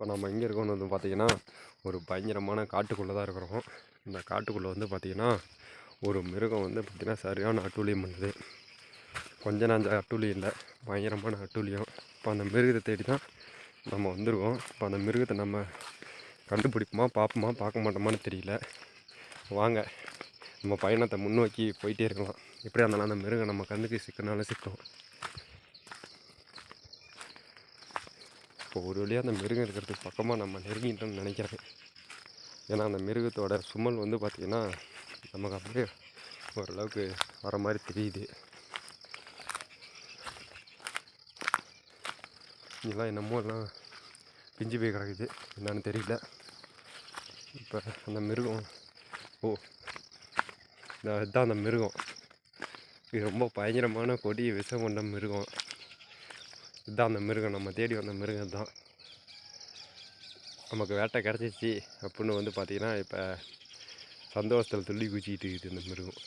இப்போ நம்ம எங்கே இருக்கோம்னு வந்து பார்த்தீங்கன்னா ஒரு பயங்கரமான காட்டுக்குள்ளே தான் இருக்கிறோம். இந்த காட்டுக்குள்ளே வந்து பார்த்திங்கன்னா ஒரு மிருகம் வந்து பார்த்திங்கன்னா சரியான அட்டூழியம் பண்ணுது. கொஞ்ச நஞ்ச அட்டூழியம் இல்லை. பயங்கரமான அட்டூழியம். இப்போ அந்த மிருகத்தை தேடி தான் நம்ம வந்திருக்கோம். இப்போ அந்த மிருகத்தை நம்ம கண்டுபிடிப்போமா பார்ப்போமா பார்க்க மாட்டோமான்னு தெரியல. வாங்க நம்ம பயணத்தை முன்னோக்கி போயிட்டே இருக்கலாம். எப்படியா இருந்தாலும் அந்த மிருகம் நம்ம கண்ணுக்கு சிக்கனாலும் சிக்கும். இப்போ ஒரு வழியாக அந்த மிருகம் இருக்கிறதுக்கு பக்கமாக நம்ம நெருங்கிட்டோம்னு நினைக்கிறேன். ஏன்னா அந்த மிருகத்தோட சுமல் வந்து பார்த்திங்கன்னா நமக்கு அப்படியே ஓரளவுக்கு வர மாதிரி தெரியுது. இதெல்லாம் என்னமோ எல்லாம் பிஞ்சு போய் கிடக்குது. என்னன்னு தெரியல. இப்போ அந்த மிருகம் ஓ இந்த இதுதான் அந்த மிருகம். இது ரொம்ப பயங்கரமான கொடிய விஷம் கொண்ட மிருகம். இதுதான் அந்த மிருகம். நம்ம தேடி வந்த மிருகம் தான். நமக்கு வேட்டை கிடச்சிச்சு அப்புடின்னு வந்து பார்த்திங்கன்னா இப்போ சந்தோஷத்தில் துள்ளி குச்சிக்கிட்டு இருக்குது இந்த மிருகம்.